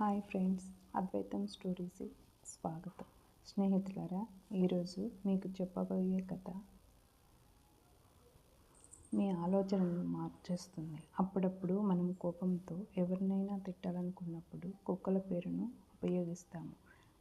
Hi friends అద్వైతం stories స్వాగతం. స్నేహితులారా ఈరోజు మీకు చెప్పబోయే కథ మీ ఆలోచనలను మార్చేస్తుంది. అప్పుడప్పుడు మనం కోపంతో ఎవరినైనా తిట్టాలనుకున్నప్పుడు కుక్కల పేరును ఉపయోగిస్తాము.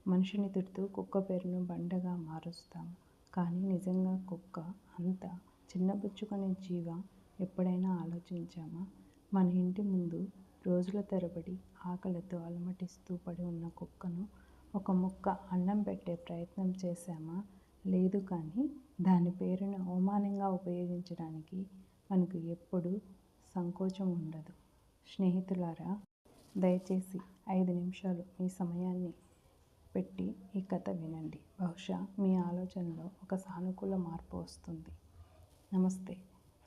మనిషిని తిడుతూ కుక్క పేరును బండగా మారుస్తాము. కానీ నిజంగా కుక్క అంత చిన్నపుచ్చుకునే జీవ ఎప్పుడైనా ఆలోచించామా? మన ఇంటి ముందు రోజుల తరబడి ఆకలితో అలమటిస్తూ పడి ఉన్న కుక్కను ఒక ముక్క అన్నం పెట్టే ప్రయత్నం చేశామా? లేదు కానీ దాని పేరును అవమానంగా ఉపయోగించడానికి మనకు ఎప్పుడూ సంకోచం ఉండదు. స్నేహితులారా దయచేసి ఐదు నిమిషాలు మీ సమయాన్ని పెట్టి ఈ కథ వినండి. బహుశా మీ ఆలోచనలో ఒక సానుకూల మార్పు వస్తుంది. నమస్తే.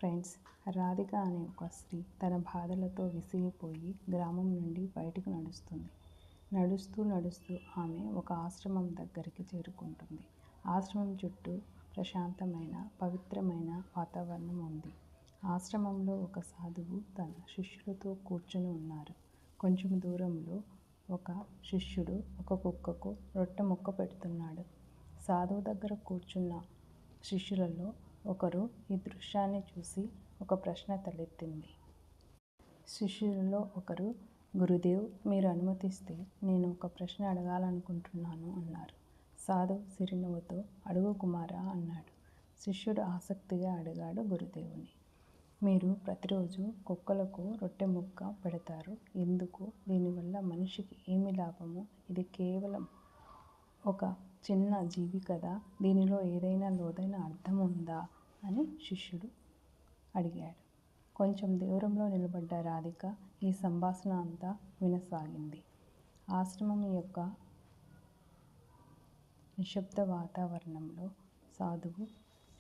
ఫ్రెండ్స్ రాధిక అనే ఒక స్త్రీ తన బాధలతో విసిగిపోయి గ్రామం నుండి బయటకు నడుస్తుంది. నడుస్తూ నడుస్తూ ఆమె ఒక ఆశ్రమం దగ్గరికి చేరుకుంటుంది. ఆశ్రమం చుట్టూ ప్రశాంతమైన పవిత్రమైన వాతావరణం ఉంది. ఆశ్రమంలో ఒక సాధువు తన శిష్యులతో కూర్చుని ఉన్నారు. కొంచెం దూరంలో ఒక శిష్యుడు ఒక కుక్కకు రొట్టె ముక్క పెడుతున్నాడు. సాధువు దగ్గర కూర్చున్న శిష్యులలో ఒకరు ఈ దృశ్యాన్ని చూసి ఒక ప్రశ్న తలెత్తింది. శిష్యులలో ఒకరు గురుదేవ్ మీరు అనుమతిస్తే నేను ఒక ప్రశ్న అడగాలనుకుంటున్నాను అన్నారు. సాధు సిరినవ్వుతో అడుగు కుమారా అన్నాడు. శిష్యుడు ఆసక్తిగా అడిగాడు గురుదేవుని. మీరు ప్రతిరోజు కుక్కలకు రొట్టె ముక్క పెడతారు. ఎందుకు? దీనివల్ల మనిషికి ఏమి లాభము? ఇది కేవలం ఒక చిన్న జీవి కదా దీనిలో ఏదైనా లోతైన అర్థం ఉందా? అని శిష్యుడు అడిగాడు. కొంచెం దూరంలో నిలబడ్డ రాధిక ఈ సంభాషణ అంతా వినసాగింది. ఆశ్రమం యొక్క నిశ్శబ్ద వాతావరణంలో సాధువు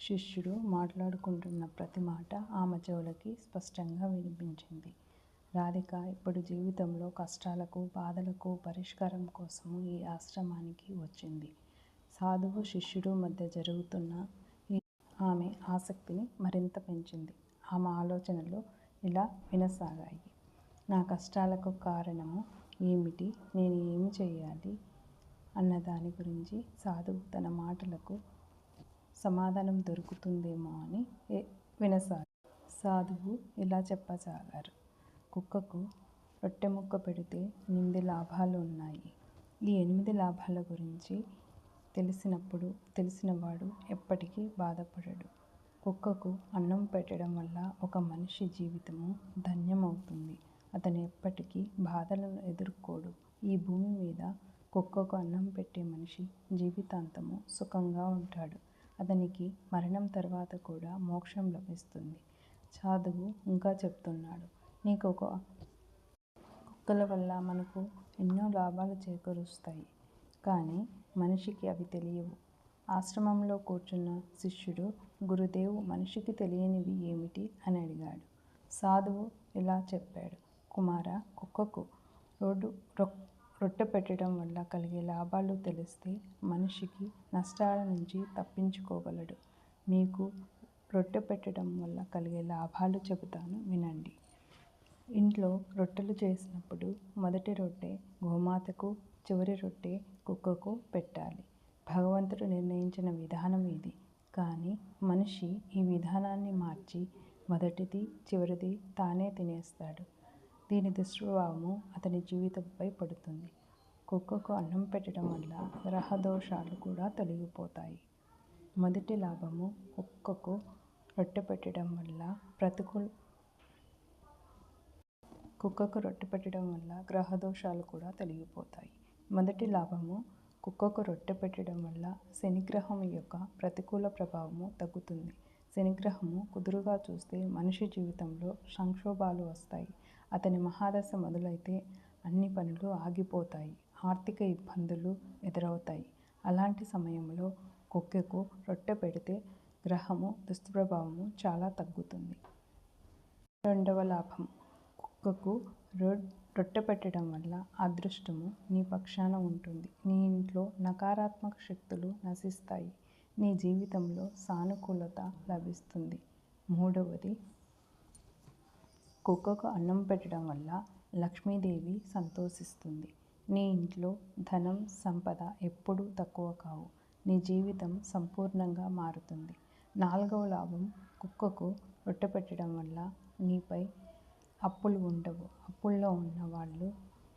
శిష్యుడు మాట్లాడుకుంటున్న ప్రతి మాట ఆమె చెవులకి స్పష్టంగా వినిపించింది. రాధిక ఇప్పుడు జీవితంలో కష్టాలకు బాధలకు పరిష్కారం కోసము ఈ ఆశ్రమానికి వచ్చింది. సాధువు శిష్యుడు మధ్య జరుగుతున్న ఆమె ఆసక్తిని మరింత పెంచింది. ఆమె ఆలోచనలు ఇలా వినసాగాయి. నా కష్టాలకు కారణము ఏమిటి? నేను ఏమి చేయాలి? అన్న దాని గురించి సాధువు తన మాటలకు సమాధానం దొరుకుతుందేమో అని వినసాగారు సాధువు ఇలా చెప్పసాగారు. కుక్కకు రొట్టె ముక్క పెడితే ఎనిమిది లాభాలు ఉన్నాయి. ఈ ఎనిమిది లాభాల గురించి తెలిసినప్పుడు తెలిసినవాడు ఎప్పటికీ బాధపడడు. కుక్కకు అన్నం పెట్టడం వల్ల ఒక మనిషి జీవితము ధన్యమవుతుంది. అతను ఎప్పటికీ బాధలను ఎదుర్కోడు. ఈ భూమి మీద కుక్కకు అన్నం పెట్టే మనిషి జీవితాంతము సుఖంగా ఉంటాడు. అతనికి మరణం తర్వాత కూడా మోక్షం లభిస్తుంది. సాధువు ఇంకా చెప్తున్నాడు నీకు ఒక కుక్కల వల్ల మనకు ఎన్నో లాభాలు చేకూరుస్తాయి. కానీ మనిషికి అవి తెలియవు. ఆశ్రమంలో కూర్చున్న శిష్యుడు గురుదేవు మనిషికి తెలియనివి ఏమిటి? అని అడిగాడు. సాధువు ఇలా చెప్పాడు కుమార కుక్కకు రోడ్డు రొట్టె పెట్టడం వల్ల కలిగే లాభాలు తెలిస్తే మనిషికి నష్టాల నుంచి తప్పించుకోగలడు. మీకు రొట్టె పెట్టడం వల్ల కలిగే లాభాలు చెబుతాను వినండి. ఇంట్లో రొట్టెలు చేసినప్పుడు మొదటి రొట్టె గోమాతకు చివరి రొట్టె కుక్కకు పెట్టాలి. భగవంతుడు నిర్ణయించిన విధానం ఇది. కానీ మనిషి ఈ విధానాన్ని మార్చి మొదటిది చివరిది తానే తినేస్తాడు. దీని దుష్ప్రభావము అతని జీవితంపై పడుతుంది. కుక్కకు అన్నం పెట్టడం వల్ల గ్రహ దోషాలు కూడా తొలగిపోతాయి. మొదటి లాభము కుక్కకు రొట్టె పెట్టడం వల్ల ప్రతికూల కుక్కకు రొట్టె పెట్టడం వల్ల గ్రహ దోషాలు కూడా తొలగిపోతాయి. మొదటి లాభము కుక్కకు రొట్టె పెట్టడం వల్ల శనిగ్రహం యొక్క ప్రతికూల ప్రభావము తగ్గుతుంది. శనిగ్రహము కుదురుగా చూస్తే మనిషి జీవితంలో సంక్షోభాలు వస్తాయి. అతని మహాదశ మొదలైతే అన్ని పనులు ఆగిపోతాయి. ఆర్థిక ఇబ్బందులు ఎదురవుతాయి. అలాంటి సమయంలో కుక్కకు రొట్టె పెడితే గ్రహము దుష్ప్రభావము చాలా తగ్గుతుంది. రెండవ లాభం కుక్కకు రొ రొట్టె పెట్టడం వల్ల అదృష్టము నీ పక్షాన ఉంటుంది. నీ ఇంట్లో నకారాత్మక శక్తులు నశిస్తాయి. నీ జీవితంలో సానుకూలత లభిస్తుంది. మూడవది కుక్కకు అన్నం పెట్టడం వల్ల లక్ష్మీదేవి సంతోషిస్తుంది. నీ ఇంట్లో ధనం సంపద ఎప్పుడూ తక్కువ కావు. నీ జీవితం సంపూర్ణంగా మారుతుంది. నాలుగవ లాభం కుక్కకు రొట్టె పెట్టడం వల్ల నీపై అప్పులు ఉండవు. అప్పుల్లో ఉన్న వాళ్ళు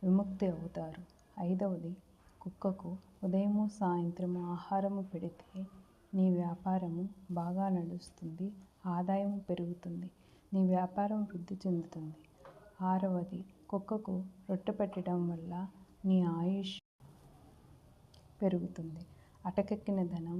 విముక్తి అవుతారు. ఐదవది కుక్కకు ఉదయము సాయంత్రము ఆహారము పెడితే నీ వ్యాపారము బాగా నడుస్తుంది ఆదాయం పెరుగుతుంది నీ వ్యాపారం వృద్ధి చెందుతుంది. ఆరవది కుక్కకు రొట్టె పెట్టడం వల్ల నీ ఆయుష్ పెరుగుతుంది. అటకెక్కిన ధనం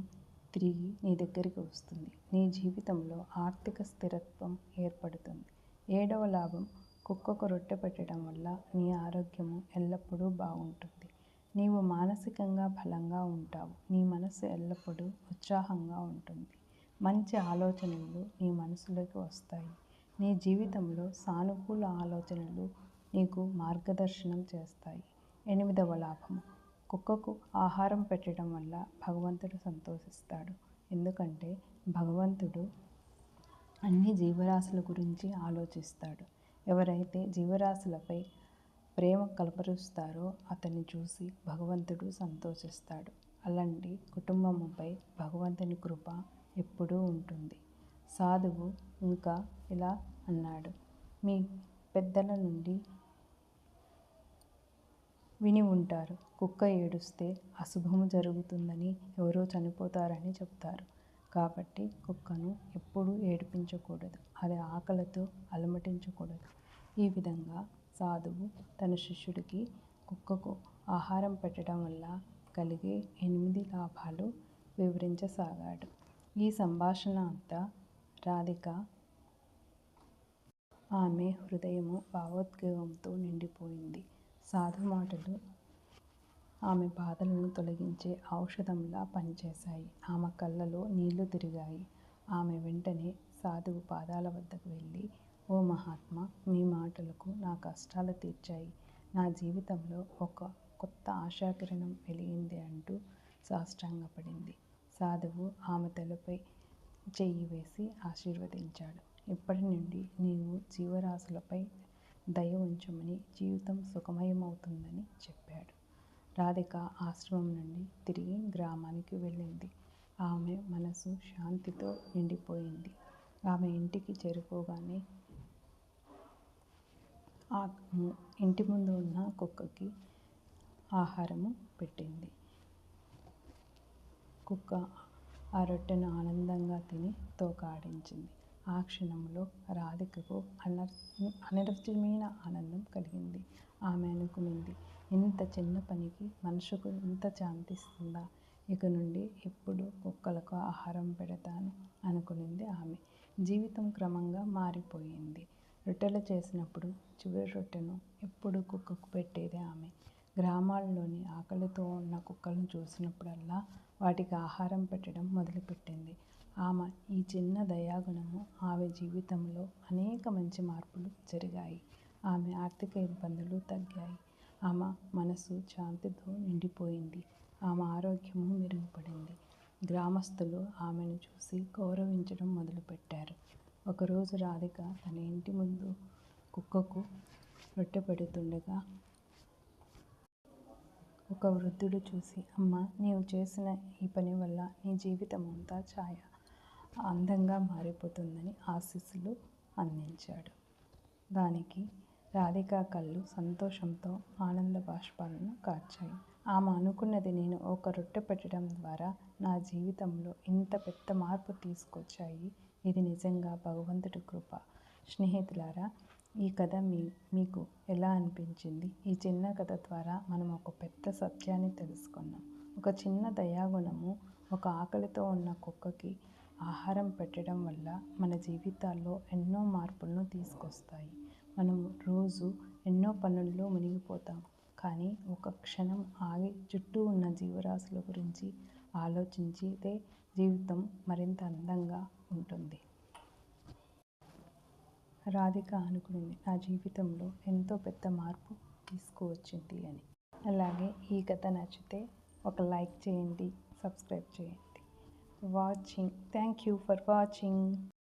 తిరిగి నీ దగ్గరికి వస్తుంది. నీ జీవితంలో ఆర్థిక స్థిరత్వం ఏర్పడుతుంది. ఏడవ లాభం కుక్కకు రొట్టె పెట్టడం వల్ల నీ ఆరోగ్యము ఎల్లప్పుడూ బాగుంటుంది. నీవు మానసికంగా బలంగా ఉంటావు. నీ మనసు ఎల్లప్పుడూ ఉత్సాహంగా ఉంటుంది. మంచి ఆలోచనలు నీ మనసులోకి వస్తాయి. నీ జీవితంలో సానుకూల ఆలోచనలు నీకు మార్గదర్శనం చేస్తాయి. ఎనిమిదవ లాభం కుక్కకు ఆహారం పెట్టడం వల్ల భగవంతుడు సంతోషిస్తాడు. ఎందుకంటే భగవంతుడు అన్ని జీవరాశుల గురించి ఆలోచిస్తాడు. ఎవరైతే జీవరాశులపై ప్రేమ కలపరుస్తారో అతన్ని చూసి భగవంతుడు సంతోషిస్తాడు. అలాంటి కుటుంబముపై భగవంతుని కృప ఎప్పుడూ ఉంటుంది. సాధువు ఇంకా ఇలా అన్నాడు. మీ పెద్దల నుండి విని ఉంటారు. కుక్క ఏడుస్తే అశుభము జరుగుతుందని ఎవరో చనిపోతారని చెప్తారు. కాబట్టి కుక్కను ఎప్పుడూ ఏడిపించకూడదు. అది ఆకలితో అలమటించకూడదు. ఈ విధంగా సాధువు తన శిష్యుడికి కుక్కకు ఆహారం పెట్టడం వల్ల కలిగే ఎనిమిది లాభాలు వివరించసాగాడు. ఈ సంభాషణ అంతా రాధిక ఆమె హృదయము భావోద్వేగంతో నిండిపోయింది. సాధు మాటలు ఆమె బాధలను తొలగించే ఔషధంలా పనిచేశాయి. ఆమె కళ్ళలో నీళ్ళు తిరిగాయి. ఆమె వెంటనే సాధువు పాదాల వద్దకు వెళ్ళి ఓ మహాత్మా మీ మాటలకు నా కష్టాలు తీర్చాయి. నా జీవితంలో ఒక కొత్త ఆశాకిరణం వెలిగింది అంటూ సాష్టాంగపడింది. సాధువు ఆమె తలపై చెయ్యి వేసి ఆశీర్వదించాడు. ఇప్పటి నుండి నీవు జీవరాశులపై దయ ఉంచమని జీవితం సుఖమయమవుతుందని చెప్పాడు. రాధిక ఆశ్రమం నుండి తిరిగి గ్రామానికి వెళ్ళింది. ఆమె మనసు శాంతితో నిండిపోయింది. ఆమె ఇంటికి చేరుకోగానే ఆ ఇంటి ముందు ఉన్న కుక్కకి ఆహారము పెట్టింది. కుక్క ఆ రొట్టెను ఆనందంగా తిని తోకాడించింది. ఆ క్షణంలో రాధికకు అనర్ అనిర్వచనీయమైన ఆనందం కలిగింది. ఆమె అనుకునింది ఇంత చిన్న పనికి మనసుకు ఇంత శాంతిస్తుందా ఇక నుండి ఎప్పుడు కుక్కలకు ఆహారం పెడతాను అనుకునింది ఆమె. జీవితం క్రమంగా మారిపోయింది. రొట్టెలు చేసినప్పుడు చివరి రొట్టెను ఎప్పుడు కుక్కకు పెట్టేది ఆమె. గ్రామాల్లోని ఆకలితో ఉన్న కుక్కలను చూసినప్పుడల్లా వాటికి ఆహారం పెట్టడం మొదలుపెట్టింది. ఆమె ఈ చిన్న దయాగుణము ఆమె జీవితంలో అనేక మంచి మార్పులు జరిగాయి. ఆమె ఆర్థిక ఇబ్బందులు తగ్గాయి. ఆమె మనసు శాంతితో నిండిపోయింది. ఆమె ఆరోగ్యము మెరుగుపడింది. గ్రామస్తులు ఆమెను చూసి గౌరవించడం మొదలుపెట్టారు. ఒకరోజు రాధిక తన ఇంటి ముందు కుక్కకు రొట్టె పెడుతుండగా ఒక వృద్ధుడు చూసి అమ్మ నీవు చేసిన ఈ పని వల్ల నీ జీవితం అంతా ఛాయ అందంగా మారిపోతుందని ఆశీస్సులు అందించాడు. దానికి రాధిక కళ్ళు సంతోషంతో ఆనంద బాష్పాలను కార్చాయి. ఆమె అనుకున్నది నేను ఒక రొట్టె పెట్టడం ద్వారా నా జీవితంలో ఇంత పెద్ద మార్పు తీసుకొచ్చాయి. ఇది నిజంగా భగవంతుడి కృప. స్నేహితులారా ఈ కథ మీ మీకు ఎలా అనిపించింది? ఈ చిన్న కథ ద్వారా మనం ఒక పెద్ద సత్యాన్ని తెలుసుకున్నాం. ఒక చిన్న దయాగుణము ఒక ఆకలితో ఉన్న కుక్కకి ఆహారం పెట్టడం వల్ల మన జీవితాల్లో ఎన్నో మార్పులను తీసుకొస్తాయి. మనం రోజు ఎన్నో పనుల్లో మునిగిపోతాం. కానీ ఒక క్షణం ఆగి చుట్టూ ఉన్న జీవరాశుల గురించి ఆలోచించితే జీవితం మరింత అందంగా ఉంటుంది. రాధిక అనుకుంది నా జీవితంలో ఎంతో పెద్ద మార్పు తీసుకువచ్చింది అని. అలాగే ఈ కథ నచ్చితే ఒక లైక్ చేయండి సబ్స్క్రైబ్ చేయండి. Watching thank you for watching.